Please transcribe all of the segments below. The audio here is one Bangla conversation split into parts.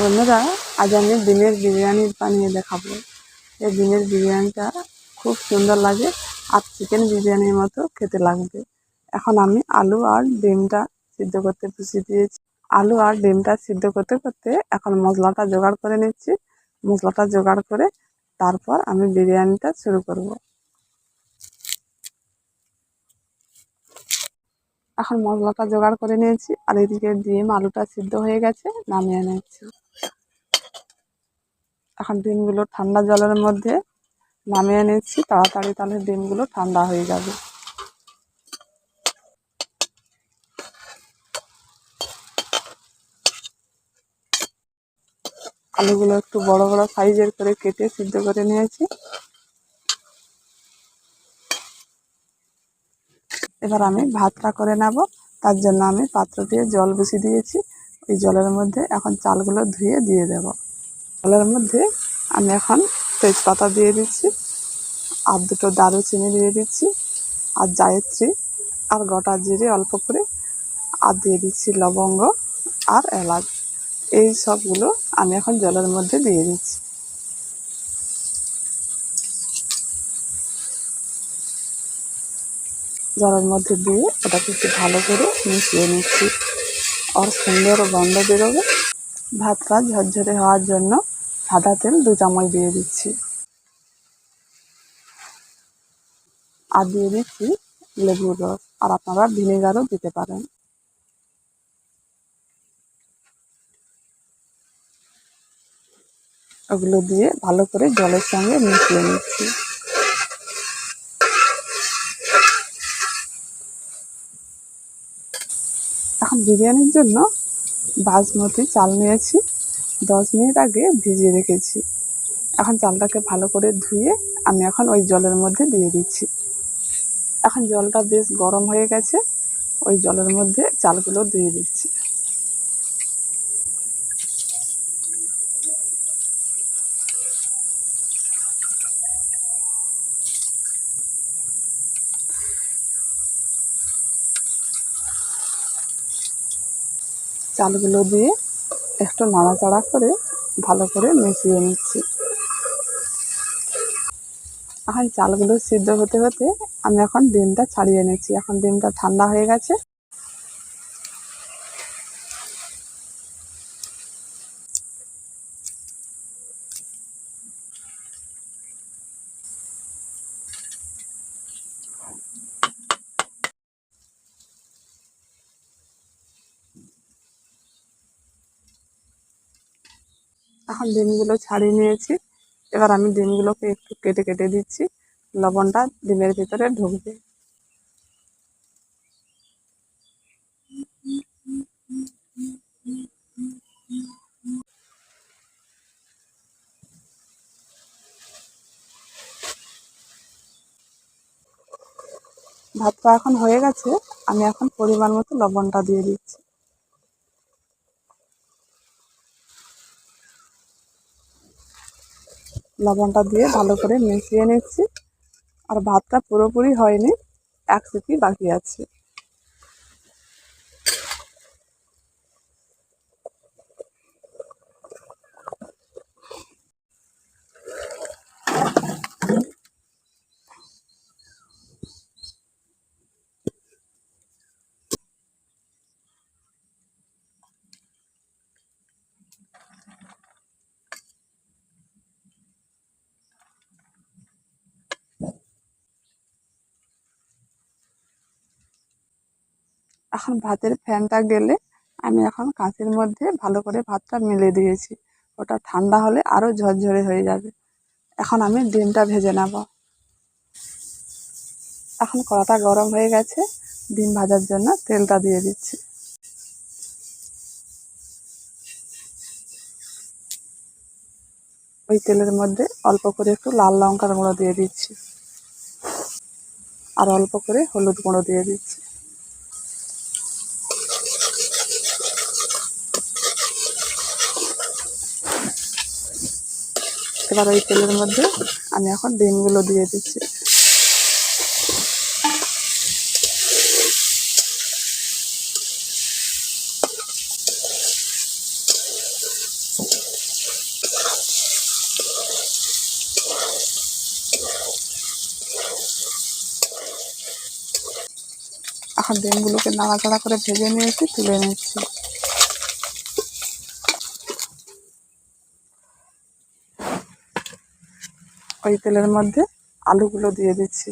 বন্ধুরা, আজ আমি ডিমের বিরিয়ানি বানিয়ে দেখাবো। এই ডিমের বিরিয়ানিটা খুব সুন্দর লাগে আর চিকেন বিরিয়ানির মতো খেতে লাগবে। এখন আমি আলু আর ডিমটা সিদ্ধ করতে বসিয়ে দিয়েছি। আলু আর ডিমটা সিদ্ধ করতে করতে এখন মশলাটা জোগাড় করে নিচ্ছি। মশলাটা জোগাড় করে তারপর আমি বিরিয়ানিটা শুরু করব। এখন মশলাটা জোগাড় করে নিয়েছি আর এদিকে ডিম আলুটা সিদ্ধ হয়ে গেছে, নামিয়ে নিচ্ছি। এখন ডিমগুলো ঠান্ডা জলের মধ্যে নামিয়ে নিচ্ছি, তাড়াতাড়ি তাহলে ডিমগুলো ঠান্ডা হয়ে যাবে। আলুগুলো একটু বড় বড় সাইজের করে কেটে সিদ্ধ করে নিয়েছি। এবার আমি ভাতটা করে নেব, তার জন্য আমি পাত্র দিয়ে জল বসিয়ে দিয়েছি। ওই জলের মধ্যে এখন চালগুলো ধুয়ে দিয়ে দেব। জলের মধ্যে আমি এখন তেজপাতা দিয়ে দিচ্ছি, আর দুটো দারুচিনি দিয়ে দিচ্ছি, আর জায়ত্রী, আর গোটা জিরে অল্প করে, আর দিয়ে দিচ্ছি লবঙ্গ আর এলাচ। এই সবগুলো আমি এখন জলের মধ্যে দিয়ে দিচ্ছি। জলের মধ্যে দিয়ে ওটাকে একটু ভালো করে মিশিয়ে নিচ্ছি, আর সুন্দর গন্ধ বেরোবে। ভাতটা ঝরঝরে হওয়ার জন্য সাদা তেল, দু চামচ দিয়ে দিচ্ছি। আর দিয়ে দিচ্ছি লেবুর রস। আর আপনারা ভিনেগারও দিতে পারেন। ওগুলো দিয়ে ভালো করে জলের সঙ্গে মিশিয়ে নিচ্ছি। এখন বিরিয়ানির জন্য বাসমতি চাল নিয়েছি। দশ মিনিট আগে ভিজিয়ে রেখেছি। এখন চালটাকে ভালো করে ধুয়ে আমি এখন ওই জলের মধ্যে দিয়ে দিচ্ছি। এখন জলটা বেশ গরম হয়ে গেছে, ওই জলের মধ্যে চালগুলো দিয়ে দিচ্ছি। চালগুলো দিয়ে একটু নাড়াচাড়া করে ভালো করে মিশিয়ে নিচ্ছি। এখন চালগুলো সিদ্ধ হতে হতে আমি এখন ডিমটা ছাড়িয়ে নিচ্ছি। এখন ডিমটা ঠান্ডা হয়ে গেছে। এখন ডিমগুলো ছাড়িয়ে নিয়েছি। এবার আমি ডিমগুলোকে একটু কেটে কেটে দিচ্ছি। লবণটা ডিমের ভিতরে ঢুকবে। ভাতটা এখন হয়ে গেছে। আমি এখন পরিমাণ মতো লবণটা দিয়ে দিচ্ছি। লবণটা দিয়ে ভালো করে মিশিয়ে নিচ্ছি। আর ভাতটা পুরোপুরি হয়নি এক সিটি বাকি আছে। এখন ভাতের ফ্যানটা গেলে আমি এখন কাঁচের মধ্যে ভালো করে ভাতটা মেলে দিয়েছি। ওটা ঠান্ডা হলে আরও ঝরঝরে হয়ে যাবে। এখন আমি ডিমটা ভেজে নেব। এখন কড়াটা গরম হয়ে গেছে। ডিম ভাজার জন্য তেলটা দিয়ে দিচ্ছি। ওই তেলের মধ্যে অল্প করে একটু লাল লঙ্কার গুঁড়ো দিয়ে দিচ্ছি। আর অল্প করে হলুদ গুঁড়ো দিয়ে দিচ্ছি। পারো এই তেলের মধ্যে। আমি এখন ডিমগুলো দিয়ে দিচ্ছি। এখন ডিমগুলোকে নাড়াচাড়া করে ভেজে নিয়েছি, তুলে নিচ্ছি। ওই তেলের মধ্যে আলুগুলো দিয়ে দিচ্ছি।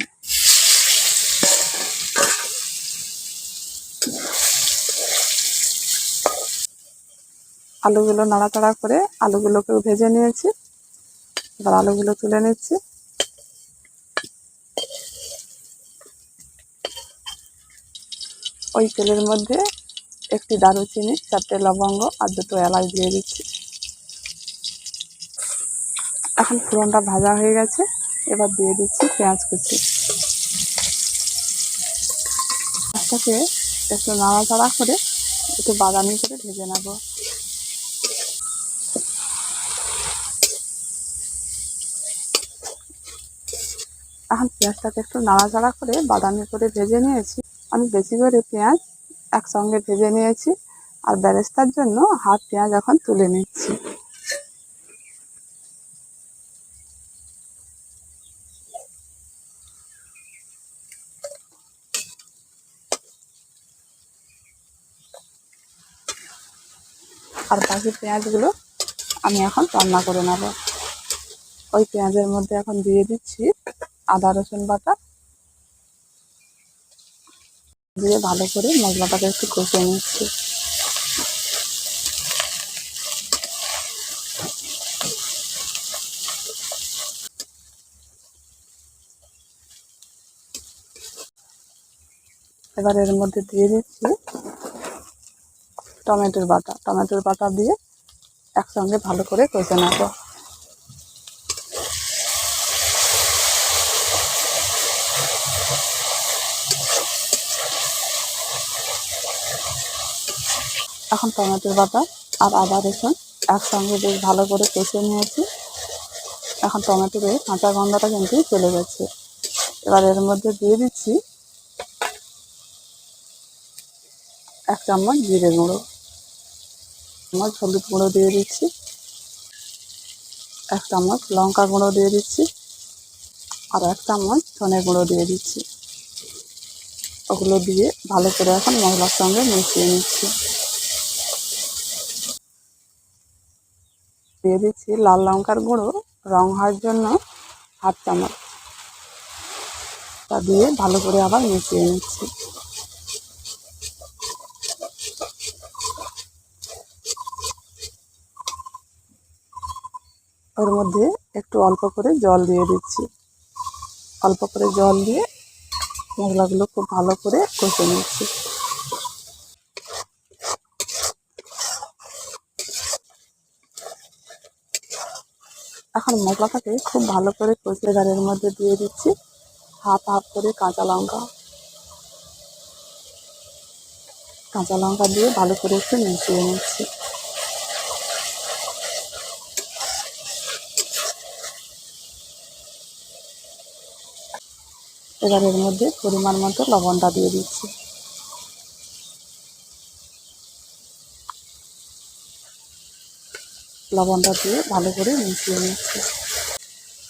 আলুগুলো নাড়াচাড়া করে আলুগুলোকেও ভেজে নিয়েছি। এবার আলুগুলো তুলে নিচ্ছি। ওই তেলের মধ্যে একটি দারুচিনি, চারটে লবঙ্গ আর দুটো এলাচ দিয়ে দিচ্ছি। এখন ফোড়নটা ভাজা হয়ে গেছে। এবার দিয়ে দিচ্ছি পেঁয়াজ কুচি। পেঁয়াজটাকে একটু নাড়াচাড়া করে একটু বাদামি করে ভেজে নেব। এখন পেঁয়াজটাকে একটু নাড়াচাড়া করে বাদামি করে ভেজে নিয়েছি। আমি বেশি করে পেঁয়াজ একসঙ্গে ভেজে নিয়েছি। আর ব্যারেস্তার জন্য হাফ পেঁয়াজ এখন তুলে নিচ্ছি। আর বাকি পেঁয়াজগুলো আমি এখন রান্না করে নেব। ওই পেঁয়াজের মধ্যে এখন দিয়ে দিচ্ছি আদা, রসুন বাটা। দিয়ে ভালো করে মশলাটাকে একটু কষিয়ে নিচ্ছি। এবার এর মধ্যে দিয়ে দিচ্ছি টমেটোর বাটা। টমেটোর বাটা দিয়ে একসঙ্গে ভালো করে কষে নেব। এখন টমেটোর বাটা আর আদা রসুন একসঙ্গে বেশ ভালো করে কষে নিয়েছি। এখন টমেটোর কাঁচা গন্ধটা কিন্তু চলে গেছে। এবার এর মধ্যে দিয়ে দিচ্ছি এক চামচ জিরে গুঁড়ো। চামচ হলুদ গুঁড়ো দিয়ে দিচ্ছি। এক চামচ লঙ্কা গুঁড়ো দিয়ে দিচ্ছি। আর এক চামচ ধনে গুঁড়ো দিয়ে দিচ্ছি। ওগুলো দিয়ে ভালো করে এখন মশলার সঙ্গে মিশিয়ে নিচ্ছি। দিয়ে দিচ্ছি লাল লঙ্কার গুঁড়ো। রং হওয়ার জন্য হাফ চামচ। তা দিয়ে ভালো করে আবার মিশিয়ে নিচ্ছি। ওর মধ্যে একটু অল্প করে জল দিয়ে দিচ্ছি। অল্প করে জল দিয়ে মশলাগুলো খুব ভালো করে কষে নিচ্ছি। এখন মশলাটাকে খুব ভালো করে কষে গাড়ির মধ্যে দিয়ে দিচ্ছি হাফ হাফ করে কাঁচা লঙ্কা। কাঁচা লঙ্কা দিয়ে ভালো করে একটু মিশিয়ে নিচ্ছি। এবার এর মধ্যে পরিমাণ মতো লবণটা দিয়ে দিচ্ছি। লবণটা দিয়ে ভালো করে মিশিয়ে নিচ্ছি।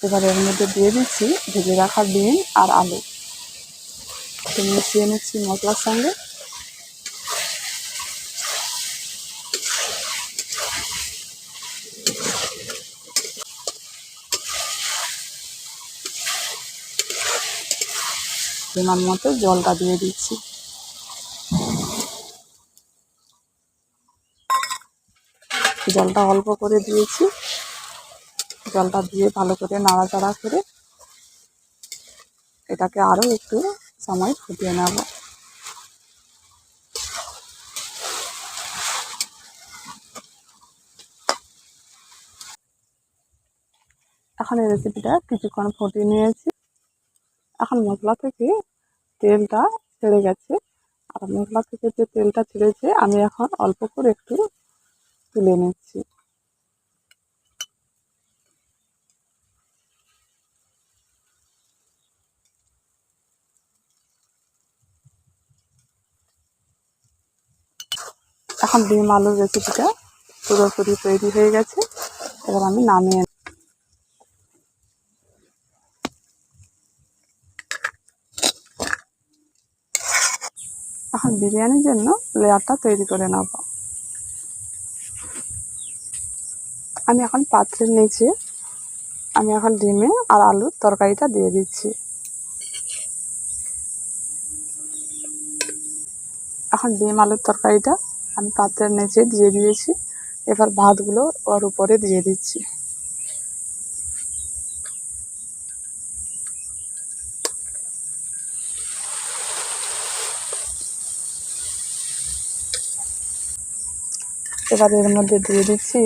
এবার এর মধ্যে দিয়ে দিচ্ছি ভেজে রাখা ডিম আর আলু। মিশিয়ে নিচ্ছি মশলার সঙ্গে। পরিমাণ মতো জলটা দিয়ে দিচ্ছি। জলটা অল্প করে দিয়েছি। জলটা দিয়ে ভালো করে নাড়াচাড়া করে এটাকে আরও একটু সময় ফুটিয়ে নেব। এখন এই রেসিপিটা কিছুক্ষণ ফুটিয়ে নিয়েছি। এখন মশলা থেকে তেলটা ছেড়ে গেছে। আর মশলা থেকে যে তেলটা ছেড়েছে, আমি এখন অল্প করে একটু তুলে নিচ্ছি। এখন ডিম আলুর রেসিপিটা পুরোপুরি তৈরি হয়ে গেছে। এবার আমি নামিয়ে এখন বিরিয়ানির জন্য লেয়ারটা তৈরি করে নেব আমি এখন পাত্রের নিচে আমি এখন ডিমে আর আলুর তরকারিটা দিয়ে দিচ্ছি। এখন ডিম আলুর তরকারিটা আমি পাত্রের নিচে দিয়ে দিয়েছি। এবার ভাতগুলো ওর উপরে দিয়ে দিচ্ছি। এবার এর মধ্যে দিয়ে দিচ্ছি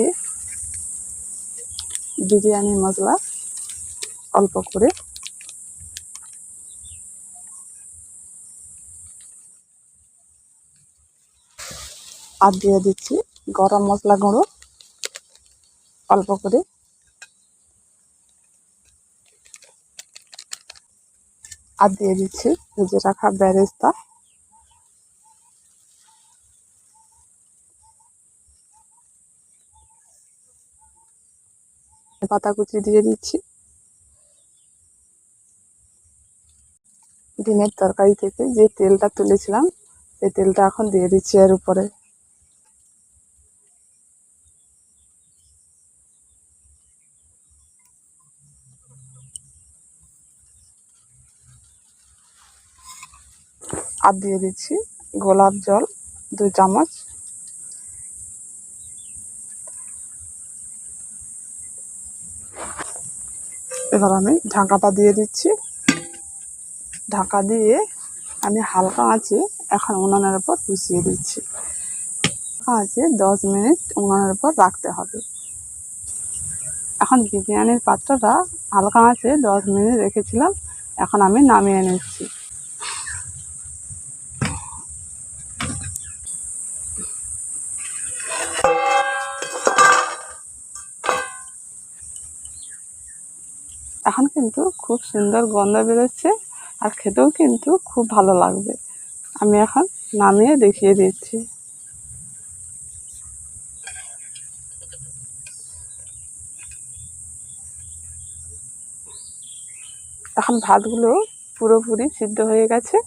বিরিয়ানি মশলা অল্প করে। আর দিয়ে দিচ্ছি গরম মশলা গুঁড়ো অল্প করে। আর দিয়ে দিচ্ছি ভেজে রাখা বেরেস্তা। পাতা কুচি দিয়ে দিচ্ছি। ডিমের তরকারি থেকে যে তেলটা তুলেছিলাম, সেই তেলটা এখন দিয়ে দিচ্ছি এর উপরে। আর দিয়ে দিচ্ছি গোলাপ জল দু চামচ। এবার আমি ঢাকাটা দিয়ে দিচ্ছি। ঢাকা দিয়ে আমি হালকা আঁচে এখন উনানের উপর পুষিয়ে দিচ্ছি। আছে দশ মিনিট উনানের উপর রাখতে হবে। এখন বিরিয়ানির পাত্রটা হালকা আছে দশ মিনিট রেখেছিলাম। এখন আমি নামিয়ে নিচ্ছি। এখন কিন্তু খুব সুন্দর গন্ধ বেরোচ্ছে আর খেতেও কিন্তু খুব ভালো লাগবে। আমি এখন নামিয়ে দেখিয়ে দিচ্ছি। এখন ভাতগুলো পুরোপুরি সিদ্ধ হয়ে গেছে।